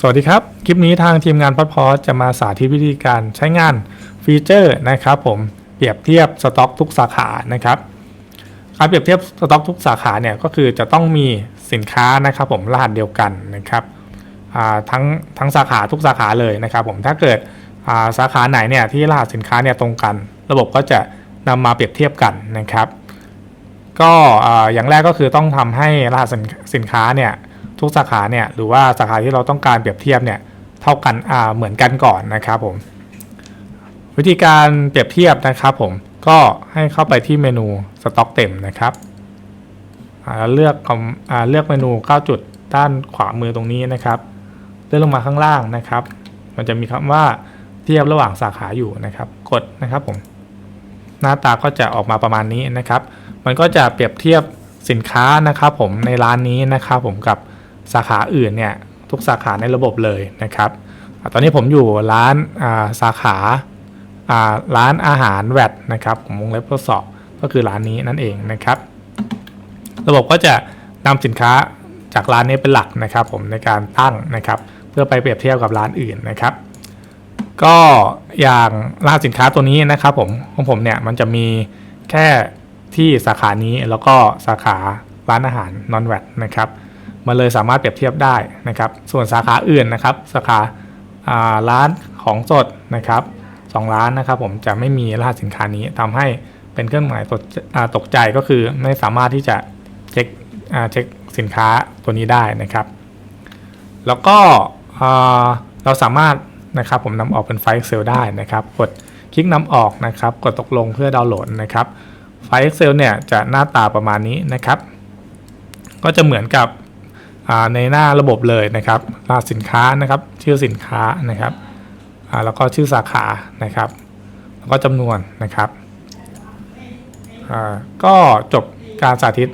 สวัสดีครับ คลิปนี้ทางทีมงานพัดพอจะมาสาธิตวิธีการใช้งานฟีเจอร์นะครับผมเปรียบเทียบสต็อกทุกสาขานะครับการเปรียบเทียบสต็อกทุกสาขาเนี่ยก็คือจะต้องมีสินค้านะครับผมรหัสเดียวกันนะครับทั้งทั้งสาขาทุกสาขาเลยนะครับผมถ้าเกิดาสาขาไหนเนี่ยที่รหัสสินค้าเนี่ยตรงกัน ระบบก็จะนำมาเปรียบเทียบกันนะครับ ก็อ่าอย่างแรกก็คือต้องทำให้รหัสสินสินค้าเนี่ย ทุกสาขาเนี่ยหรือว่าสาขาที่เราต้องการเปรียบเทียบเนี่ยเท่ากันเหมือนกันก่อนนะครับผม วิธีการเปรียบเทียบนะครับผมก็ให้เข้าไปที่เมนูสต็อกเต็มนะครับแล้วเลือกคอมอ่าเลือกเมนู 9 จุดด้านขวามือตรงนี้นะครับ เลื่อนลงมาข้างล่างนะครับ มันจะมีคำว่าเทียบระหว่างสาขาอยู่นะครับ กดนะครับผม หน้าตาก็จะออกมาประมาณนี้นะครับ มันก็จะเปรียบเทียบสินค้านะครับผมในร้านนี้นะครับผมกับ สาขาอื่นเนี่ยทุกสาขาในระบบเลยนะครับอตอนนี้ผมอยู่ร้านาสาขาาร้านอาหารแวดนะครับผมวงเล็บทดสอบก็คือร้านนี้นั่นเองนะครับ ระบบก็จะนำสินค้าจากร้านนี้เป็นหลักนะครับ ผมในการตั้งนะครับ เพื่อไปเปรียบเทียบกับร้านอื่นนะครับ ก็อย่างรหัสสินค้าตัวนี้นะครับ ผมของผมเนี่ยมันจะมีแค่ที่สาขานี้แล้วก็สาขาร้านอาหารนอนแวดนะครับ มันเลยสามารถเปรียบเทียบได้นะครับ ส่วนสาขาอื่นนะครับ สาขาาร้านของสดนะครับสองร้านนะครับ ผมจะไม่มีรหัสสินค้านี้ทำให้เป็นเครื่องหมายตกตกใจก็คือไม่สามารถที่จะเช็คเช็คสินค้าตัวนี้ได้นะครับ แล้วก็เราสามารถนะครับผมนำออกเป็นไฟล์ Excel ได้นะครับ กดคลิกนำออกนะครับ กดตกลงเพื่อดาวน์โหลดนะครับ ไฟล์ Excel เนี่ยจะหน้าตาประมาณนี้นะครับ ก็จะเหมือนกับ ในหน้าระบบเลยนะครับรหัสสินค้านะครับ ชื่อสินค้านะครับแล้วก็ชื่อสาขานะครับ แล้วก็จำนวนนะครับก็จบการสาธิต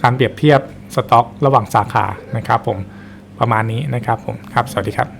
การเปรียบเทียบสต็อก ระหว่างสาขานะครับ ผมประมาณนี้นะครับผมครับสวัสดีครับ